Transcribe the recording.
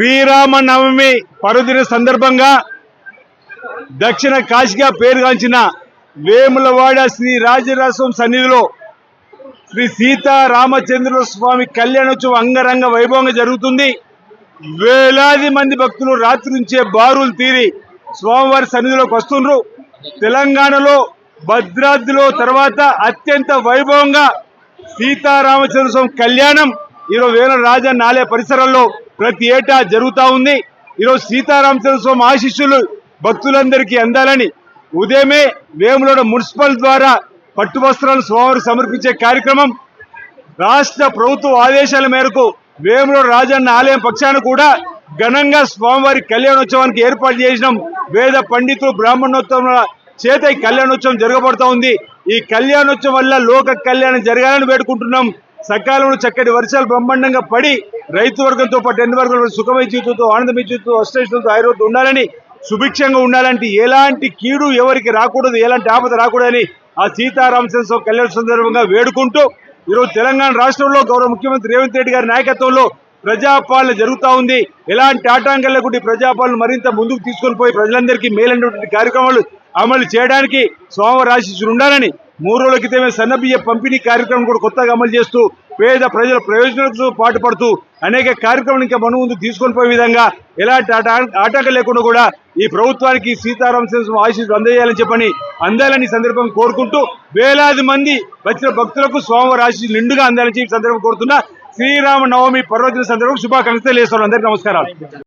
శ్రీరామ నవమి పర్వదిన సందర్భంగా దక్షిణ కాశీగా పేరుగాంచిన వేములవాడ శ్రీ రాజరాజస్వామి సన్నిధిలో శ్రీ సీతారామచంద్ర స్వామి కళ్యాణోత్సవం అంగరంగ వైభవంగా జరుగుతుంది. వేలాది మంది భక్తులు రాత్రి నుంచే బారులు తీరి స్వామివారి సన్నిధిలోకి వస్తుండ్రు. తెలంగాణలో భద్రాద్రిలో తర్వాత అత్యంత వైభవంగా సీతారామచంద్ర స్వామి కళ్యాణం ఈరోజు వేల రాజా నాలే పరిసరాల్లో ప్రతి ఏటా జరుగుతూ ఉంది. ఈరోజు సీతారామచంద్ర స్వామి ఆశీస్సులు భక్తులందరికీ అందాలని ఉదయమే వేములోడ మున్సిపల్ ద్వారా పట్టు వస్త్రాలు సమర్పించే కార్యక్రమం రాష్ట్ర ప్రభుత్వ ఆదేశాల మేరకు వేములో రాజన్న ఆలయం పక్షాన కూడా ఘనంగా స్వామివారి కళ్యాణోత్సవానికి ఏర్పాటు చేసినాం. వేద పండితులు బ్రాహ్మణోత్సవం చేత ఈ కళ్యాణోత్సవం జరగబడుతూ ఉంది. ఈ కళ్యాణోత్సవం వల్ల లోక కళ్యాణం జరగాలని వేడుకుంటున్నాం. సకాలంలో చక్కటి వర్షాలు బ్రహ్మాండంగా పడి రైతు వర్గంతో పాటు ఎన్ని వర్గాలు సుఖమై జీవితంతో ఆనందమై జీవితంతో అష్టైశ్వర్యంతో ఆయుర్వేదం ఉండాలని సుభిక్షంగా ఉండాలంటే ఎలాంటి కీడు ఎవరికి రాకూడదు ఎలాంటి ఆపద రాకూడదని ఆ సీతారామచంద్ర స్వామి కళ్యాణ సందర్భంగా వేడుకుంటూ ఈరోజు తెలంగాణ రాష్ట్రంలో గౌరవ ముఖ్యమంత్రి రేవంత్ రెడ్డి గారి నాయకత్వంలో ప్రజాపాలన జరుగుతూ ఉంది. ఎలాంటి ఆటంకాలు లేకుండా ప్రజాపాలన మరింత ముందుకు తీసుకొని పోయి ప్రజలందరికీ మేలైనటువంటి కార్యక్రమాలు అమలు చేయడానికి సోమవారం ఆశీస్సులు ఉండాలని మూడు రోజుల క్రితమే సన్నబియ్య పంపిణీ కార్యక్రమం కూడా కొత్తగా అమలు చేస్తూ పేద ప్రజల ప్రయోజనాలతో పాటుపడుతూ అనేక కార్యక్రమాలు ఇంకా మన ముందు తీసుకొని పోయే విధంగా ఎలాంటి ఆటంకం లేకుండా కూడా ఈ ప్రభుత్వానికి సీతారామ సింహ ఆశీస్సులు అందజేయాలని చెప్పని అందాలని సందర్భం కోరుకుంటూ వేలాది మంది వచ్చిన భక్తులకు స్వామివారి ఆశీస్సులు నిండుగా అందాలని చెప్పి సందర్భం కోరుతున్నా. శ్రీరామ నవమి పర్వదిన సందర్భం శుభాకాంక్షలు తెలియజేస్తున్నాను అందరికీ నమస్కారాలు.